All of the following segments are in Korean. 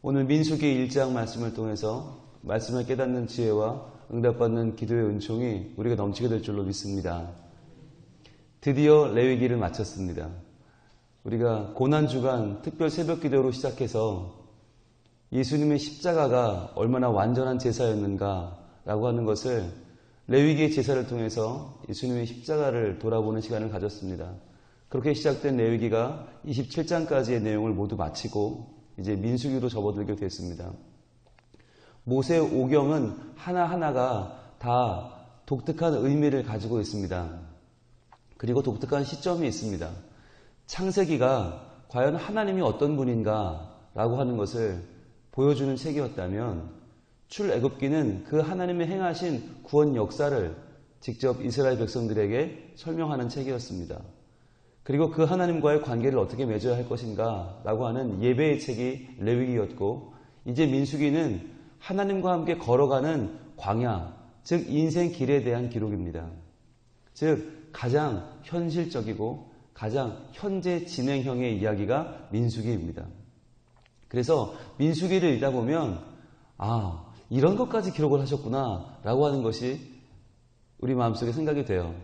오늘 민수기 1장 말씀을 통해서 말씀을 깨닫는 지혜와 응답받는 기도의 은총이 우리가 넘치게 될 줄로 믿습니다. 드디어 레위기를 마쳤습니다. 우리가 고난주간 특별 새벽 기도로 시작해서 예수님의 십자가가 얼마나 완전한 제사였는가라고 하는 것을 레위기의 제사를 통해서 예수님의 십자가를 돌아보는 시간을 가졌습니다. 그렇게 시작된 레위기가 27장까지의 내용을 모두 마치고 이제 민수기로 접어들게 됐습니다. 모세 오경은 하나하나가 다 독특한 의미를 가지고 있습니다. 그리고 독특한 시점이 있습니다. 창세기가 과연 하나님이 어떤 분인가 라고 하는 것을 보여주는 책이었다면 출애굽기는 그 하나님의 행하신 구원 역사를 직접 이스라엘 백성들에게 설명하는 책이었습니다. 그리고 그 하나님과의 관계를 어떻게 맺어야 할 것인가 라고 하는 예배의 책이 레위기였고 이제 민수기는 하나님과 함께 걸어가는 광야, 즉 인생 길에 대한 기록입니다. 즉 가장 현실적이고 가장 현재 진행형의 이야기가 민수기입니다. 그래서 민수기를 읽다 보면 아 이런 것까지 기록을 하셨구나 라고 하는 것이 우리 마음속에 생각이 돼요.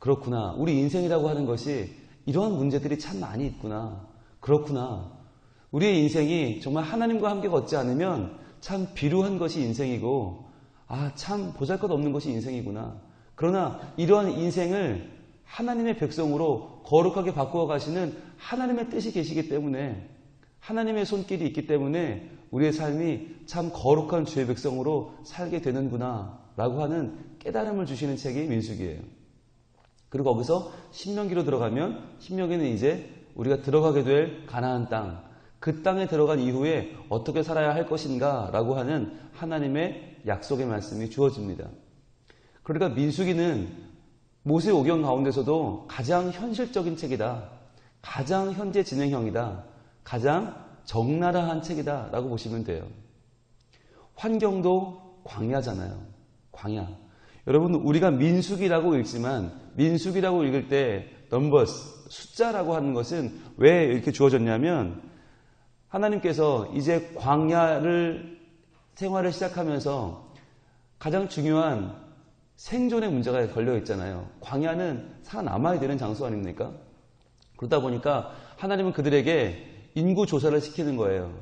그렇구나. 우리 인생이라고 하는 것이 이러한 문제들이 참 많이 있구나. 그렇구나. 우리의 인생이 정말 하나님과 함께 걷지 않으면 참 비루한 것이 인생이고, 아, 참 보잘 것 없는 것이 인생이구나. 그러나 이러한 인생을 하나님의 백성으로 거룩하게 바꾸어 가시는 하나님의 뜻이 계시기 때문에 하나님의 손길이 있기 때문에 우리의 삶이 참 거룩한 주의 백성으로 살게 되는구나 라고 하는 깨달음을 주시는 책이 민숙이에요. 그리고 거기서 신명기로 들어가면 신명기는 이제 우리가 들어가게 될 가나안 땅, 그 땅에 들어간 이후에 어떻게 살아야 할 것인가 라고 하는 하나님의 약속의 말씀이 주어집니다. 그러니까 민수기는 모세 오경 가운데서도 가장 현실적인 책이다. 가장 현재 진행형이다. 가장 적나라한 책이다. 라고 보시면 돼요. 환경도 광야잖아요. 광야. 여러분, 우리가 민수기라고 읽지만, 민수기라고 읽을 때, 넘버스, 숫자라고 하는 것은 왜 이렇게 주어졌냐면, 하나님께서 이제 광야를 생활을 시작하면서 가장 중요한 생존의 문제가 걸려 있잖아요. 광야는 살아남아야 되는 장소 아닙니까? 그러다 보니까 하나님은 그들에게 인구 조사를 시키는 거예요.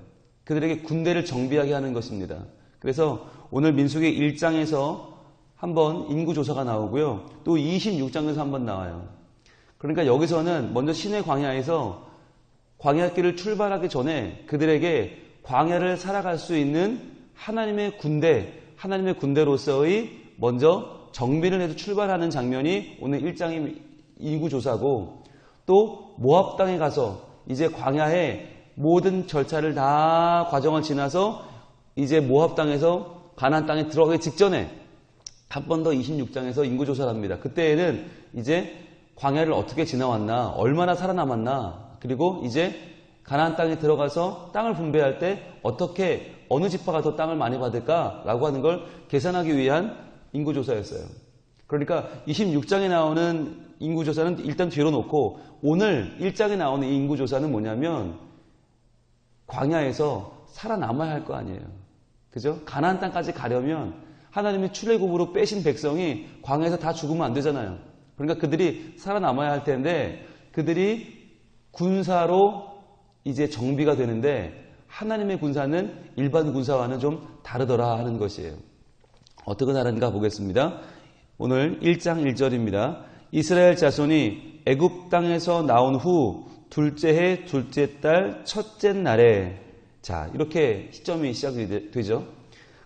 그들에게 군대를 정비하게 하는 것입니다. 그래서 오늘 민숙의 1장에서 한번 인구 조사가 나오고요. 또 26장에서 한번 나와요. 그러니까 여기서는 먼저 신의 광야에서 광야길을 출발하기 전에 그들에게 광야를 살아갈 수 있는 하나님의 군대, 하나님의 군대로서의 먼저 정비를 해서 출발하는 장면이 오늘 1장의 인구조사고 또 모압 땅에 가서 이제 광야에 모든 절차를 다 과정을 지나서 이제 모압 땅에서 가나안 땅에 들어가기 직전에 한번더 26장에서 인구조사를 합니다. 그때에는 이제 광야를 어떻게 지나왔나, 얼마나 살아남았나, 그리고 이제 가나안 땅에 들어가서 땅을 분배할 때 어떻게 어느 지파가 더 땅을 많이 받을까라고 하는 걸 계산하기 위한 인구조사였어요. 그러니까 26장에 나오는 인구조사는 일단 뒤로 놓고 오늘 1장에 나오는 이 인구조사는 뭐냐면 광야에서 살아남아야 할 거 아니에요. 그죠? 가나안 땅까지 가려면 하나님의 출애굽으로 빼신 백성이 광야에서 다 죽으면 안 되잖아요. 그러니까 그들이 살아남아야 할 텐데 그들이 군사로 이제 정비가 되는데 하나님의 군사는 일반 군사와는 좀 다르더라 하는 것이에요. 어떻게 다른가 보겠습니다. 오늘 1장 1절입니다. 이스라엘 자손이 애굽 땅에서 나온 후 둘째 해 둘째 달 첫째 날에 자 이렇게 시점이 시작이 되죠.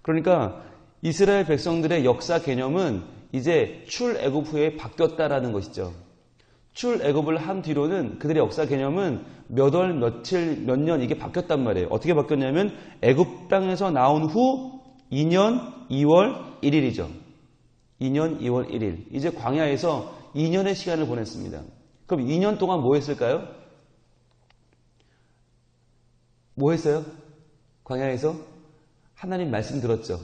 그러니까 이스라엘 백성들의 역사 개념은 이제 출애굽 후에 바뀌었다라는 것이죠. 출애굽을 한 뒤로는 그들의 역사 개념은 몇 월, 며칠, 몇 년 이게 바뀌었단 말이에요. 어떻게 바뀌었냐면 애굽 땅에서 나온 후 2년 2월 1일이죠. 2년 2월 1일. 이제 광야에서 2년의 시간을 보냈습니다. 그럼 2년 동안 뭐 했을까요? 뭐 했어요? 광야에서 하나님 말씀 들었죠.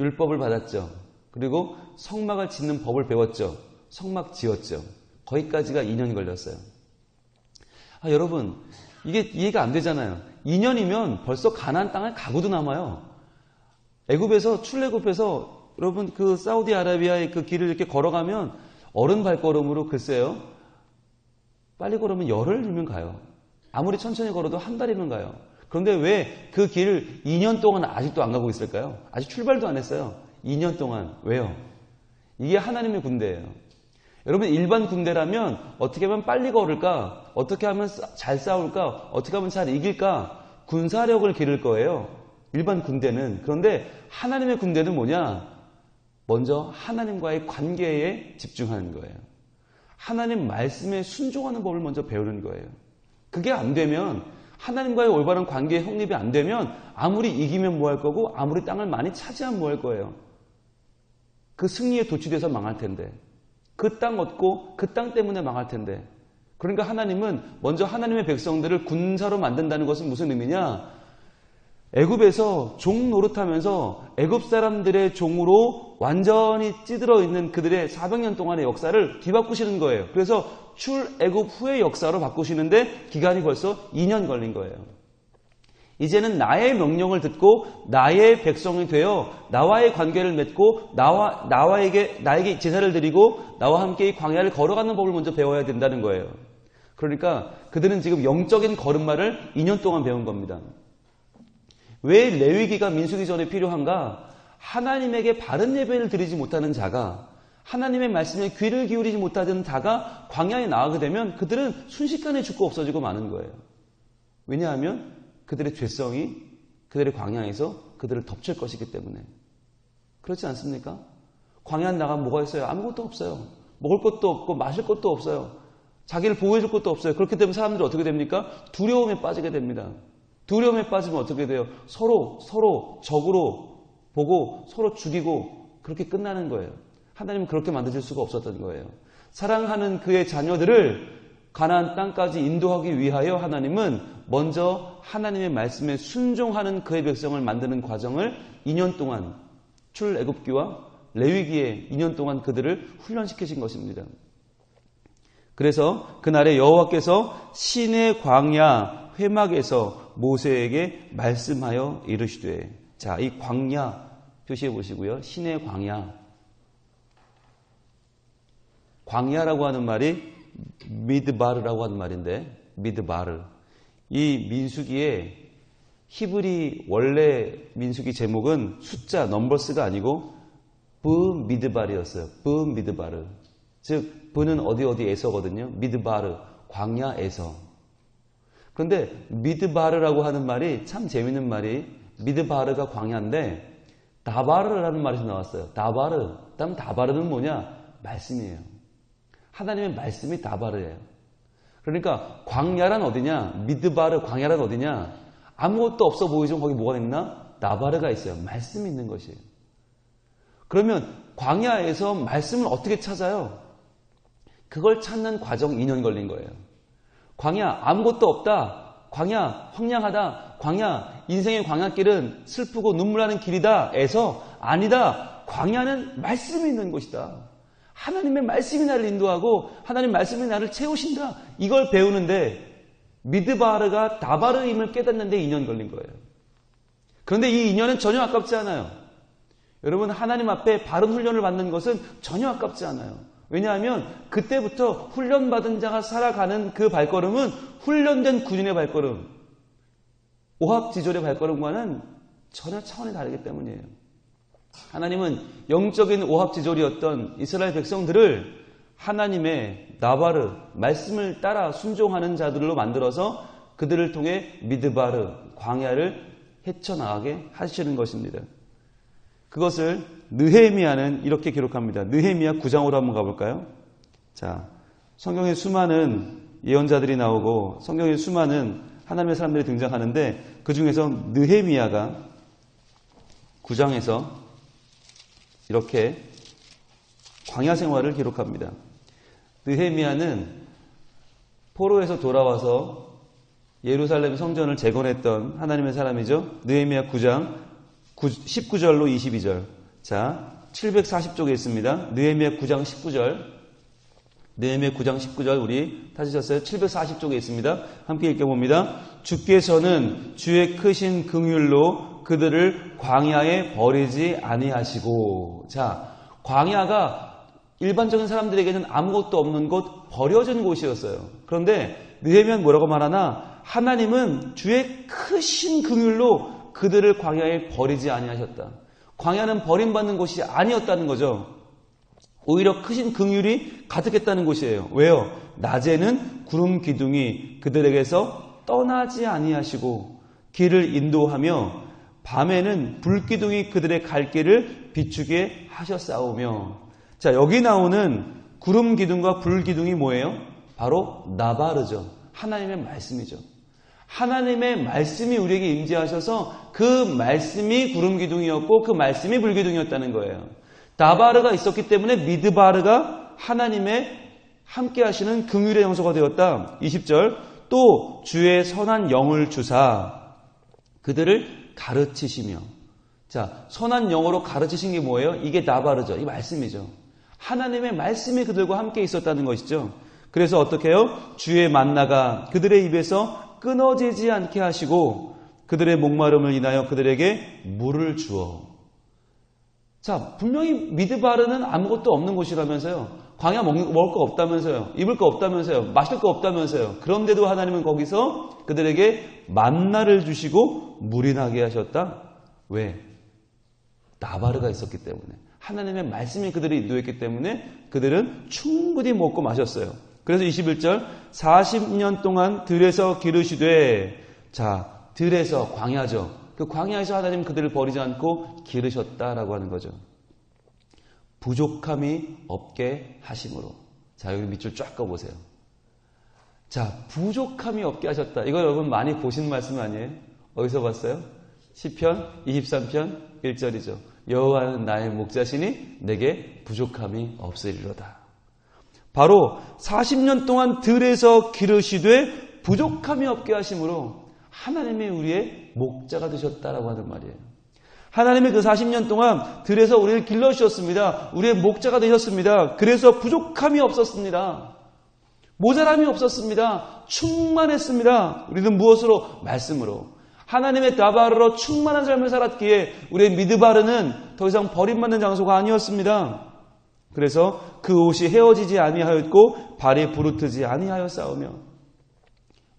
율법을 받았죠. 그리고 성막을 짓는 법을 배웠죠. 성막 지었죠. 거기까지가 2년이 걸렸어요. 아, 여러분, 이게 이해가 안 되잖아요. 2년이면 벌써 가나안 땅에 가고도 남아요. 애굽에서 출애굽해서 여러분 그 사우디아라비아의 그 길을 이렇게 걸어가면 어른 발걸음으로 글쎄요. 빨리 걸으면 열흘이면 가요. 아무리 천천히 걸어도 한 달이면 가요. 그런데 왜 그 길을 2년 동안 아직도 안 가고 있을까요? 아직 출발도 안 했어요. 2년 동안. 왜요? 이게 하나님의 군대예요. 여러분 일반 군대라면 어떻게 하면 빨리 걸을까? 어떻게 하면 잘 싸울까? 어떻게 하면 잘 이길까? 군사력을 기를 거예요. 일반 군대는. 그런데 하나님의 군대는 뭐냐? 먼저 하나님과의 관계에 집중하는 거예요. 하나님 말씀에 순종하는 법을 먼저 배우는 거예요. 그게 안 되면 하나님과의 올바른 관계에 확립이 안 되면 아무리 이기면 뭐 할 거고 아무리 땅을 많이 차지하면 뭐 할 거예요. 그 승리에 도취돼서 망할 텐데. 그 땅 얻고 그 땅 때문에 망할 텐데. 그러니까 하나님은 먼저 하나님의 백성들을 군사로 만든다는 것은 무슨 의미냐? 애굽에서 종 노릇하면서 애굽 사람들의 종으로 완전히 찌들어 있는 그들의 400년 동안의 역사를 뒤바꾸시는 거예요. 그래서 출애굽 후의 역사로 바꾸시는데 기간이 벌써 2년 걸린 거예요. 이제는 나의 명령을 듣고 나의 백성이 되어 나와의 관계를 맺고 나와 나와에게 나에게 제사를 드리고 나와 함께 이 광야를 걸어가는 법을 먼저 배워야 된다는 거예요. 그러니까 그들은 지금 영적인 걸음마를 2년 동안 배운 겁니다. 왜 레위기가 민수기 전에 필요한가? 하나님에게 바른 예배를 드리지 못하는 자가 하나님의 말씀에 귀를 기울이지 못하는 자가 광야에 나가게 되면 그들은 순식간에 죽고 없어지고 마는 거예요. 왜냐하면 그들의 죄성이 그들의 광야에서 그들을 덮칠 것이기 때문에. 그렇지 않습니까? 광야 나가면 뭐가 있어요? 아무것도 없어요. 먹을 것도 없고 마실 것도 없어요. 자기를 보호해줄 것도 없어요. 그렇게 되면 사람들이 어떻게 됩니까? 두려움에 빠지게 됩니다. 두려움에 빠지면 어떻게 돼요? 서로, 서로 적으로 보고 서로 죽이고 그렇게 끝나는 거예요. 하나님은 그렇게 만드실 수가 없었던 거예요. 사랑하는 그의 자녀들을 가나안 땅까지 인도하기 위하여 하나님은 먼저 하나님의 말씀에 순종하는 그의 백성을 만드는 과정을 2년 동안 출애굽기와 레위기에 2년 동안 그들을 훈련시키신 것입니다. 그래서 그날에 여호와께서 신의 광야 회막에서 모세에게 말씀하여 이르시되 자, 이 광야 표시해 보시고요. 신의 광야. 광야라고 하는 말이 미드바르라고 하는 말인데 미드바르. 이 민수기에 히브리 원래 민수기 제목은 숫자 넘버스가 아니고 브 미드바르였어요. 브 미드바르. 즉 브는 어디 어디에서거든요. 미드바르 광야에서. 그런데 미드바르라고 하는 말이 참 재밌는 말이 미드바르가 광야인데 다바르라는 말이 나왔어요. 다바르. 그다음 다바르는 뭐냐? 말씀이에요. 하나님의 말씀이 다바르예요. 그러니까 광야란 어디냐? 미드바르 광야란 어디냐? 아무것도 없어 보이지만 거기 뭐가 있나? 나바르가 있어요. 말씀이 있는 것이에요. 그러면 광야에서 말씀을 어떻게 찾아요? 그걸 찾는 과정 2년 걸린 거예요. 광야 아무것도 없다. 광야 황량하다. 광야 인생의 광야길은 슬프고 눈물 나는 길이다. 에서 아니다. 광야는 말씀이 있는 곳이다. 하나님의 말씀이 나를 인도하고 하나님 말씀이 나를 채우신다. 이걸 배우는데 미드바르가 다바르임을 깨닫는데 2년 걸린 거예요. 그런데 이 2년은 전혀 아깝지 않아요. 여러분 하나님 앞에 바른 훈련을 받는 것은 전혀 아깝지 않아요. 왜냐하면 그때부터 훈련받은 자가 살아가는 그 발걸음은 훈련된 군인의 발걸음, 오합지졸의 발걸음과는 전혀 차원이 다르기 때문이에요. 하나님은 영적인 오합지졸이었던 이스라엘 백성들을 하나님의 나바르 말씀을 따라 순종하는 자들로 만들어서 그들을 통해 미드바르 광야를 헤쳐나가게 하시는 것입니다. 그것을 느헤미야는 이렇게 기록합니다. 느헤미야 9장으로 한번 가볼까요? 자, 성경에 수많은 예언자들이 나오고 성경에 수많은 하나님의 사람들이 등장하는데 그 중에서 느헤미야가 9장에서 이렇게 광야 생활을 기록합니다. 느헤미야는 포로에서 돌아와서 예루살렘 성전을 재건했던 하나님의 사람이죠. 느헤미야 9장 19절로 22절. 자, 740쪽에 있습니다. 느헤미야 9장 19절. 느헤미야 9장 19절 우리 찾으셨어요? 740쪽에 있습니다. 함께 읽어봅니다. 주께서는 주의 크신 긍휼로 그들을 광야에 버리지 아니하시고 자 광야가 일반적인 사람들에게는 아무것도 없는 곳 버려진 곳이었어요. 그런데 느헤미야는 뭐라고 말하나 하나님은 주의 크신 긍휼로 그들을 광야에 버리지 아니하셨다. 광야는 버림받는 곳이 아니었다는 거죠. 오히려 크신 긍휼이 가득했다는 곳이에요. 왜요? 낮에는 구름 기둥이 그들에게서 떠나지 아니하시고 길을 인도하며 밤에는 불 기둥이 그들의 갈 길을 비추게 하셨사오며 자 여기 나오는 구름 기둥과 불 기둥이 뭐예요? 바로 나바르죠. 하나님의 말씀이죠. 하나님의 말씀이 우리에게 임재하셔서 그 말씀이 구름 기둥이었고 그 말씀이 불 기둥이었다는 거예요. 다바르가 있었기 때문에 미드바르가 하나님의 함께 하시는 긍휼의 영소가 되었다. 20절 또 주의 선한 영을 주사 그들을 가르치시며 자 선한 영으로 가르치신 게 뭐예요? 이게 나바르죠. 이 말씀이죠. 하나님의 말씀이 그들과 함께 있었다는 것이죠. 그래서 어떻게 해요? 주의 만나가 그들의 입에서 끊어지지 않게 하시고 그들의 목마름을 인하여 그들에게 물을 주어 자, 분명히 미드바르는 아무것도 없는 곳이라면서요. 광야 먹, 먹을 거 없다면서요. 입을 거 없다면서요. 마실 거 없다면서요. 그런데도 하나님은 거기서 그들에게 만나를 주시고 물이 나게 하셨다. 왜? 나바르가 있었기 때문에. 하나님의 말씀이 그들을 인도했기 때문에 그들은 충분히 먹고 마셨어요. 그래서 21절 40년 동안 들에서 기르시되 자 들에서 광야죠. 그 광야에서 하나님 그들을 버리지 않고 기르셨다라고 하는 거죠. 부족함이 없게 하심으로. 자, 여기 밑줄 쫙 꺼보세요. 자, 부족함이 없게 하셨다. 이거 여러분 많이 보신 말씀 아니에요? 어디서 봤어요? 10편, 23편, 1절이죠. 여호와는 나의 목자시니 내게 부족함이 없으리로다. 바로 40년 동안 들에서 기르시되 부족함이 없게 하심으로 하나님이 우리의 목자가 되셨다라고 하는 말이에요. 하나님의 그 40년 동안 들에서 우리를 길러주셨습니다. 우리의 목자가 되셨습니다. 그래서 부족함이 없었습니다. 모자람이 없었습니다. 충만했습니다. 우리는 무엇으로? 말씀으로. 하나님의 다바르로 충만한 삶을 살았기에 우리의 미드바르는 더 이상 버림받는 장소가 아니었습니다. 그래서 그 옷이 헤어지지 아니하였고 발이 부르트지 아니하여 싸우며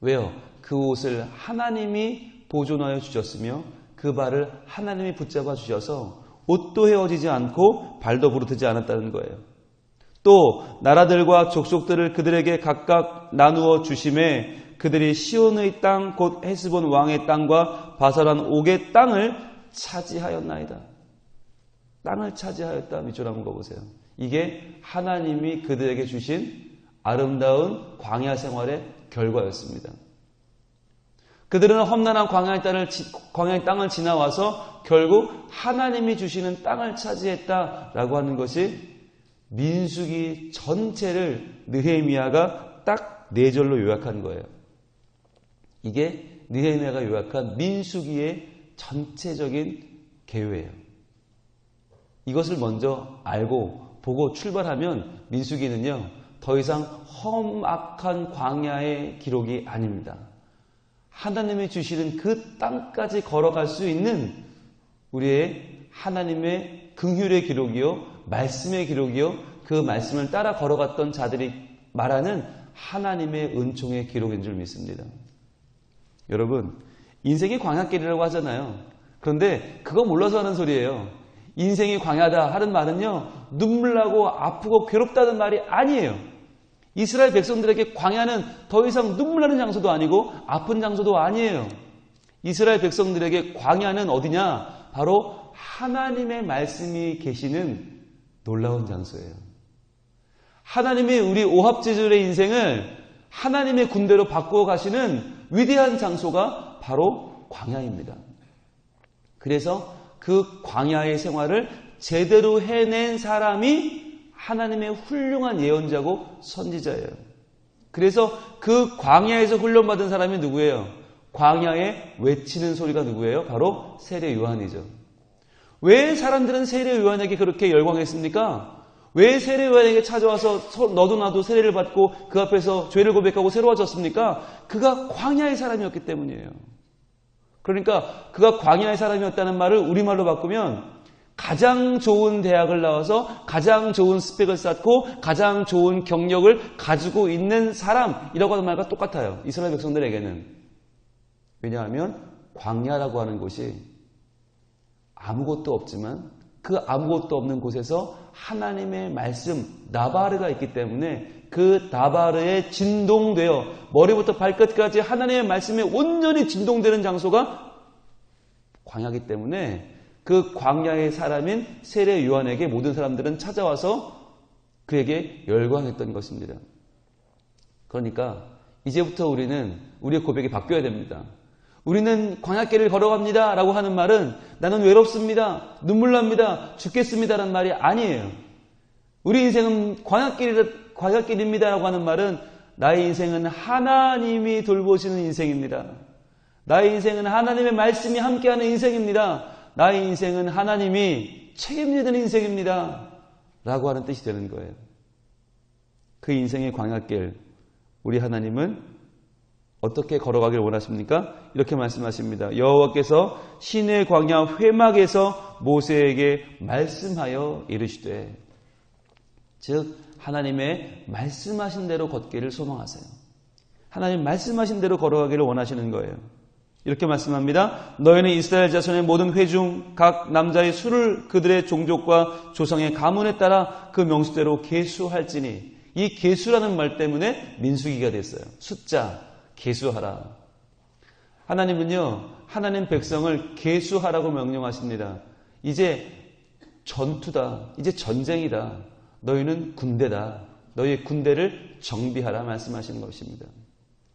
왜요? 그 옷을 하나님이 보존하여 주셨으며 그 발을 하나님이 붙잡아 주셔서 옷도 헤어지지 않고 발도 부르트지 않았다는 거예요. 또 나라들과 족속들을 그들에게 각각 나누어 주심에 그들이 시온의 땅 곧 헤스본 왕의 땅과 바사란 옥의 땅을 차지하였나이다. 땅을 차지하였다 밑줄 한번 보세요. 이게 하나님이 그들에게 주신 아름다운 광야 생활의 결과였습니다. 그들은 험난한 광야의 땅을, 광야의 땅을 지나와서 결국 하나님이 주시는 땅을 차지했다라고 하는 것이 민수기 전체를 느헤미야가 딱 네 절로 요약한 거예요. 이게 느헤미야가 요약한 민수기의 전체적인 계획이에요. 이것을 먼저 알고 보고 출발하면 민수기는요 더 이상 험악한 광야의 기록이 아닙니다. 하나님이 주시는 그 땅까지 걸어갈 수 있는 우리의 하나님의 긍휼의 기록이요 말씀의 기록이요 그 말씀을 따라 걸어갔던 자들이 말하는 하나님의 은총의 기록인 줄 믿습니다. 여러분 인생이 광야길이라고 하잖아요. 그런데 그거 몰라서 하는 소리예요. 인생이 광야다 하는 말은요 눈물 나고 아프고 괴롭다는 말이 아니에요. 이스라엘 백성들에게 광야는 더 이상 눈물 나는 장소도 아니고 아픈 장소도 아니에요. 이스라엘 백성들에게 광야는 어디냐? 바로 하나님의 말씀이 계시는 놀라운 장소예요. 하나님이 우리 오합지졸의 인생을 하나님의 군대로 바꾸어 가시는 위대한 장소가 바로 광야입니다. 그래서 그 광야의 생활을 제대로 해낸 사람이 하나님의 훌륭한 예언자고 선지자예요. 그래서 그 광야에서 훈련받은 사람이 누구예요? 광야에 외치는 소리가 누구예요? 바로 세례 요한이죠. 왜 사람들은 세례 요한에게 그렇게 열광했습니까? 왜 세례 요한에게 찾아와서 서- 너도 나도 세례를 받고 그 앞에서 죄를 고백하고 새로워졌습니까? 그가 광야의 사람이었기 때문이에요. 그러니까 그가 광야의 사람이었다는 말을 우리말로 바꾸면 가장 좋은 대학을 나와서 가장 좋은 스펙을 쌓고 가장 좋은 경력을 가지고 있는 사람이라고 하는 말과 똑같아요. 이스라엘 백성들에게는. 왜냐하면 광야라고 하는 곳이 아무것도 없지만 그 아무것도 없는 곳에서 하나님의 말씀 나바르가 있기 때문에 그 나바르에 진동되어 머리부터 발끝까지 하나님의 말씀에 온전히 진동되는 장소가 광야기 때문에 그 광야의 사람인 세례 요한에게 모든 사람들은 찾아와서 그에게 열광했던 것입니다. 그러니까 이제부터 우리는 우리의 고백이 바뀌어야 됩니다. 우리는 광야길을 걸어갑니다. 라고 하는 말은 나는 외롭습니다. 눈물 납니다. 죽겠습니다. 라는 말이 아니에요. 우리 인생은 광야길, 광야길입니다. 라고 하는 말은 나의 인생은 하나님이 돌보시는 인생입니다. 나의 인생은 하나님의 말씀이 함께하는 인생입니다. 나의 인생은 하나님이 책임지는 인생입니다. 라고 하는 뜻이 되는 거예요. 그 인생의 광야길, 우리 하나님은 어떻게 걸어가길 원하십니까? 이렇게 말씀하십니다. 여호와께서 신의 광야 회막에서 모세에게 말씀하여 이르시되 즉 하나님의 말씀하신 대로 걷기를 소망하세요. 하나님 말씀하신 대로 걸어가기를 원하시는 거예요. 이렇게 말씀합니다. 너희는 이스라엘 자손의 모든 회중 각 남자의 수를 그들의 종족과 조상의 가문에 따라 그 명수대로 계수할지니 이 계수라는 말 때문에 민수기가 됐어요. 숫자 계수하라. 하나님은요 하나님 백성을 계수하라고 명령하십니다. 이제 전투다. 이제 전쟁이다. 너희는 군대다. 너희의 군대를 정비하라 말씀하시는 것입니다.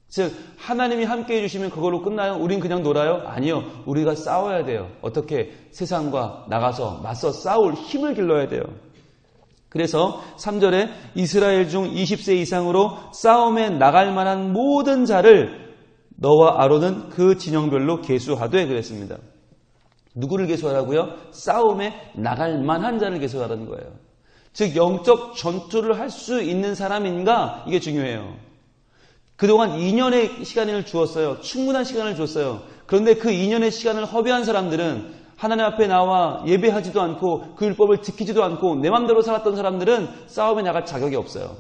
즉 하나님이 함께 해주시면 그걸로 끝나요? 우린 그냥 놀아요? 아니요. 우리가 싸워야 돼요. 어떻게 세상과 나가서 맞서 싸울 힘을 길러야 돼요. 그래서 3절에 이스라엘 중 20세 이상으로 싸움에 나갈 만한 모든 자를 너와 아론은 그 진영별로 계수하되 그랬습니다. 누구를 계수하라고요? 싸움에 나갈 만한 자를 계수하라는 거예요. 즉 영적 전투를 할 수 있는 사람인가 이게 중요해요. 그동안 2년의 시간을 주었어요. 충분한 시간을 줬어요. 그런데 그 2년의 시간을 허비한 사람들은 하나님 앞에 나와 예배하지도 않고 그 율법을 지키지도 않고 내 맘대로 살았던 사람들은 싸움에 나갈 자격이 없어요.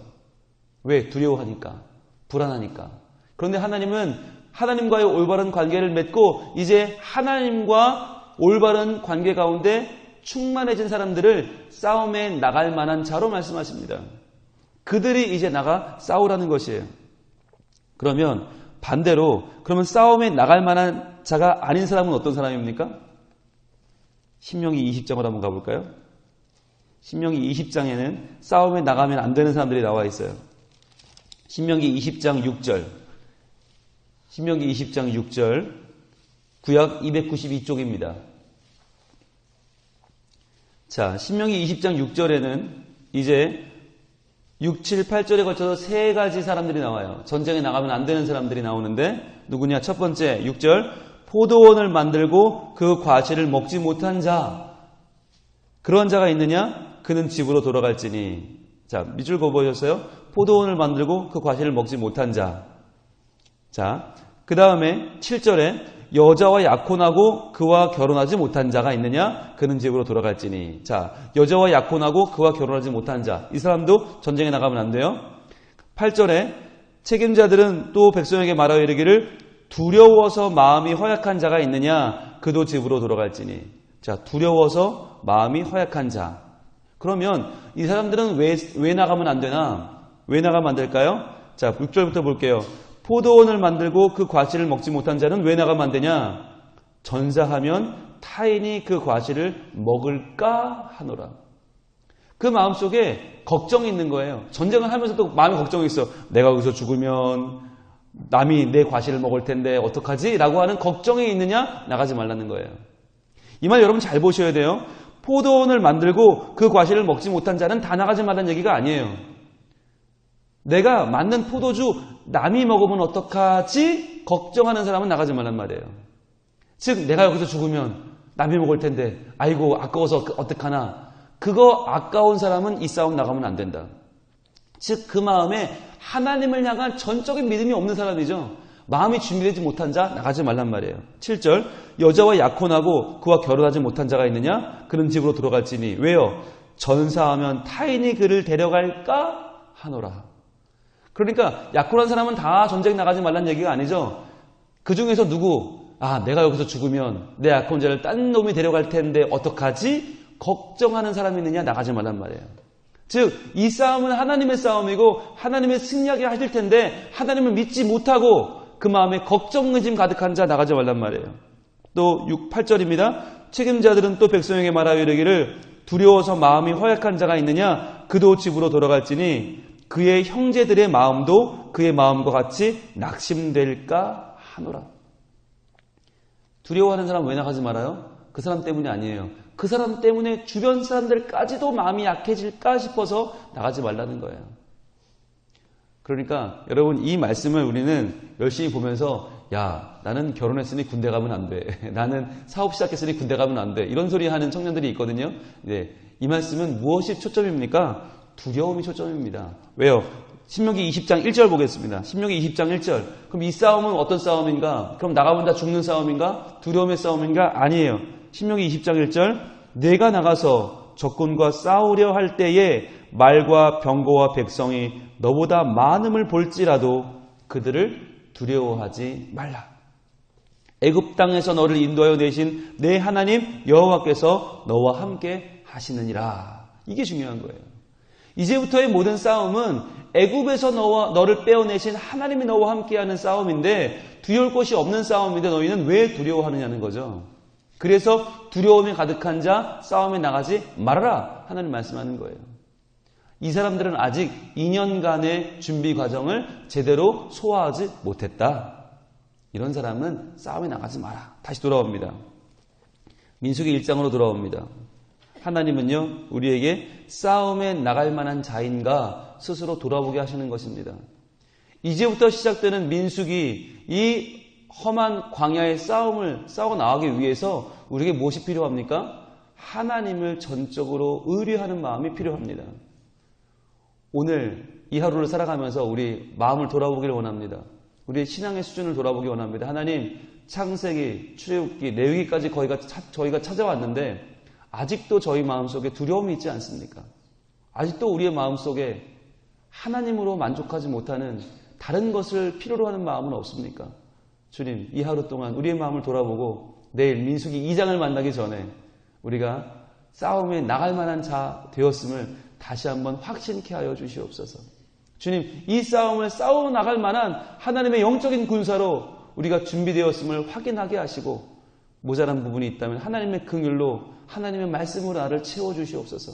왜? 두려워하니까. 불안하니까. 그런데 하나님은 하나님과의 올바른 관계를 맺고 이제 하나님과 올바른 관계 가운데 충만해진 사람들을 싸움에 나갈 만한 자로 말씀하십니다. 그들이 이제 나가 싸우라는 것이에요. 그러면 반대로 그러면 싸움에 나갈 만한 자가 아닌 사람은 어떤 사람입니까? 신명기 20장을 한번 가볼까요? 신명기 20장에는 싸움에 나가면 안 되는 사람들이 나와 있어요. 신명기 20장 6절. 신명기 20장 6절. 구약 292쪽입니다. 자, 신명기 20장 6절에는 이제 6, 7, 8절에 걸쳐서 세 가지 사람들이 나와요. 전쟁에 나가면 안 되는 사람들이 나오는데 누구냐? 첫 번째 6절 포도원을 만들고 그 과실을 먹지 못한 자 그런 자가 있느냐? 그는 집으로 돌아갈지니 자 밑줄 그어보셨어요? 포도원을 만들고 그 과실을 먹지 못한 자 자, 그 다음에 7절에 여자와 약혼하고 그와 결혼하지 못한 자가 있느냐? 그는 집으로 돌아갈지니. 자, 여자와 약혼하고 그와 결혼하지 못한 자. 이 사람도 전쟁에 나가면 안 돼요. 8절에 책임자들은 또 백성에게 말하여 이르기를 두려워서 마음이 허약한 자가 있느냐? 그도 집으로 돌아갈지니. 자, 두려워서 마음이 허약한 자. 그러면 이 사람들은 왜, 왜 나가면 안 되나? 왜 나가면 안 될까요? 자, 6절부터 볼게요. 포도원을 만들고 그 과실을 먹지 못한 자는 왜 나가면 안 되냐? 전사하면 타인이 그 과실을 먹을까 하노라. 그 마음속에 걱정이 있는 거예요. 전쟁을 하면서도 마음에 걱정이 있어. 내가 여기서 죽으면 남이 내 과실을 먹을 텐데 어떡하지? 라고 하는 걱정이 있느냐? 나가지 말라는 거예요. 이 말 여러분 잘 보셔야 돼요. 포도원을 만들고 그 과실을 먹지 못한 자는 다 나가지 말라는 얘기가 아니에요. 내가 만든 포도주 남이 먹으면 어떡하지? 걱정하는 사람은 나가지 말란 말이에요. 즉 내가 여기서 죽으면 남이 먹을 텐데 아이고 아까워서 어떡하나 그거 아까운 사람은 이 싸움 나가면 안 된다. 즉, 그 마음에 하나님을 향한 전적인 믿음이 없는 사람이죠. 마음이 준비되지 못한 자 나가지 말란 말이에요. 7절 여자와 약혼하고 그와 결혼하지 못한 자가 있느냐? 그는 집으로 돌아갈지니 왜요? 전사하면 타인이 그를 데려갈까 하노라. 그러니까 약혼한 사람은 다 전쟁 나가지 말란 얘기가 아니죠. 그 중에서 누구 아 내가 여기서 죽으면 내 약혼자를 딴 놈이 데려갈 텐데 어떡하지? 걱정하는 사람이 있느냐 나가지 말란 말이에요. 즉, 이 싸움은 하나님의 싸움이고 하나님의 승리하게 하실 텐데 하나님을 믿지 못하고 그 마음에 걱정 의심 가득한 자 나가지 말란 말이에요. 또 6, 8절입니다. 책임자들은 또 백성에게 말하여 이르기를 두려워서 마음이 허약한 자가 있느냐 그도 집으로 돌아갈지니 그의 형제들의 마음도 그의 마음과 같이 낙심될까 하노라. 두려워하는 사람 왜 나가지 말아요? 그 사람 때문이 아니에요. 그 사람 때문에 주변 사람들까지도 마음이 약해질까 싶어서 나가지 말라는 거예요. 그러니까 여러분 이 말씀을 우리는 열심히 보면서 야 나는 결혼했으니 군대 가면 안 돼. 나는 사업 시작했으니 군대 가면 안 돼. 이런 소리 하는 청년들이 있거든요. 네, 이 말씀은 무엇이 초점입니까? 두려움이 초점입니다. 왜요? 신명기 20장 1절 보겠습니다. 신명기 20장 1절. 그럼 이 싸움은 어떤 싸움인가? 그럼 나가면 다 죽는 싸움인가? 두려움의 싸움인가? 아니에요. 신명기 20장 1절. 내가 나가서 적군과 싸우려 할 때에 말과 병거와 백성이 너보다 많음을 볼지라도 그들을 두려워하지 말라. 애굽 땅에서 너를 인도하여 내신 내 하나님 여호와께서 너와 함께 하시느니라. 이게 중요한 거예요. 이제부터의 모든 싸움은 애굽에서 너와 너를 빼어내신 하나님이 너와 함께하는 싸움인데 두려울 것이 없는 싸움인데 너희는 왜 두려워하느냐는 거죠. 그래서 두려움이 가득한 자 싸움에 나가지 말아라 하나님 말씀하는 거예요. 이 사람들은 아직 2년간의 준비 과정을 제대로 소화하지 못했다. 이런 사람은 싸움에 나가지 마라. 다시 돌아옵니다. 민숙이 1장으로 돌아옵니다. 하나님은요, 우리에게 싸움에 나갈 만한 자인가 스스로 돌아보게 하시는 것입니다. 이제부터 시작되는 민숙이 이 험한 광야의 싸움을 싸워 나가기 위해서 우리에게 무엇이 필요합니까? 하나님을 전적으로 의뢰하는 마음이 필요합니다. 오늘 이 하루를 살아가면서 우리 마음을 돌아보기를 원합니다. 우리의 신앙의 수준을 돌아보기 원합니다. 하나님, 창세기, 출애굽기, 내위기까지 저희가 찾아왔는데 아직도 저희 마음속에 두려움이 있지 않습니까? 아직도 우리의 마음속에 하나님으로 만족하지 못하는 다른 것을 필요로 하는 마음은 없습니까? 주님, 이 하루 동안 우리의 마음을 돌아보고 내일 민숙이 2장을 만나기 전에 우리가 싸움에 나갈 만한 자 되었음을 다시 한번 확신케 하여 주시옵소서. 주님, 이 싸움을 싸워 나갈 만한 하나님의 영적인 군사로 우리가 준비되었음을 확인하게 하시고 모자란 부분이 있다면 하나님의 긍휼로 하나님의 말씀으로 나를 채워 주시옵소서.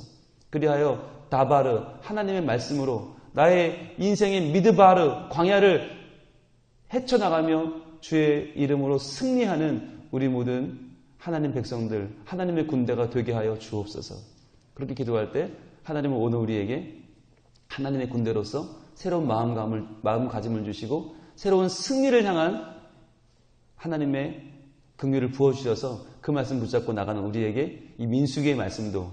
그리하여 다바르 하나님의 말씀으로 나의 인생의 미드바르 광야를 헤쳐나가며 주의 이름으로 승리하는 우리 모든 하나님 백성들, 하나님의 군대가 되게 하여 주옵소서. 그렇게 기도할 때 하나님은 오늘 우리에게 하나님의 군대로서 새로운 마음감을, 마음가짐을 주시고 새로운 승리를 향한 하나님의 긍휼을 부어주셔서 그 말씀 붙잡고 나가는 우리에게 이 민수기의 말씀도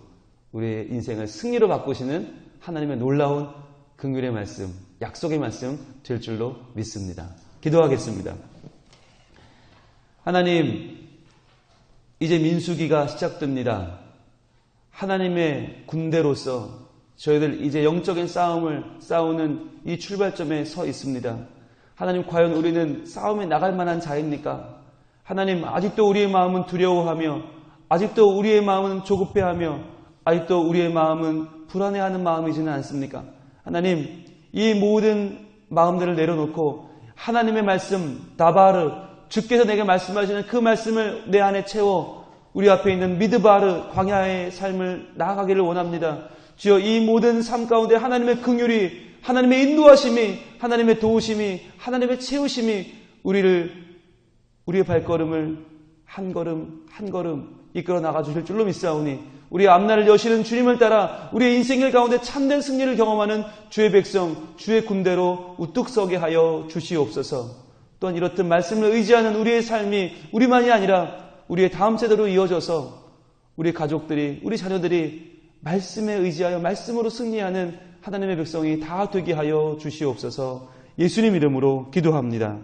우리의 인생을 승리로 바꾸시는 하나님의 놀라운 긍휼의 말씀, 약속의 말씀 될 줄로 믿습니다. 기도하겠습니다. 하나님, 이제 민수기가 시작됩니다. 하나님의 군대로서 저희들 이제 영적인 싸움을 싸우는 이 출발점에 서 있습니다. 하나님, 과연 우리는 싸움에 나갈 만한 자입니까? 하나님, 아직도 우리의 마음은 두려워하며, 아직도 우리의 마음은 조급해하며, 아직도 우리의 마음은 불안해하는 마음이지는 않습니까? 하나님, 이 모든 마음들을 내려놓고 하나님의 말씀, 다바르, 주께서 내게 말씀하시는 그 말씀을 내 안에 채워 우리 앞에 있는 미드바르 광야의 삶을 나아가기를 원합니다. 주여 이 모든 삶 가운데 하나님의 긍휼이 하나님의 인도하심이 하나님의 도우심이 하나님의 채우심이 우리를 우리의 발걸음을 한 걸음 한 걸음 이끌어 나가 주실 줄로 믿사오니 우리 앞날을 여시는 주님을 따라 우리의 인생길 가운데 참된 승리를 경험하는 주의 백성 주의 군대로 우뚝 서게 하여 주시옵소서. 또한 이렇듯 말씀을 의지하는 우리의 삶이 우리만이 아니라 우리의 다음 세대로 이어져서 우리 가족들이, 우리 자녀들이 말씀에 의지하여 말씀으로 승리하는 하나님의 백성이 다 되게 하여 주시옵소서 예수님 이름으로 기도합니다.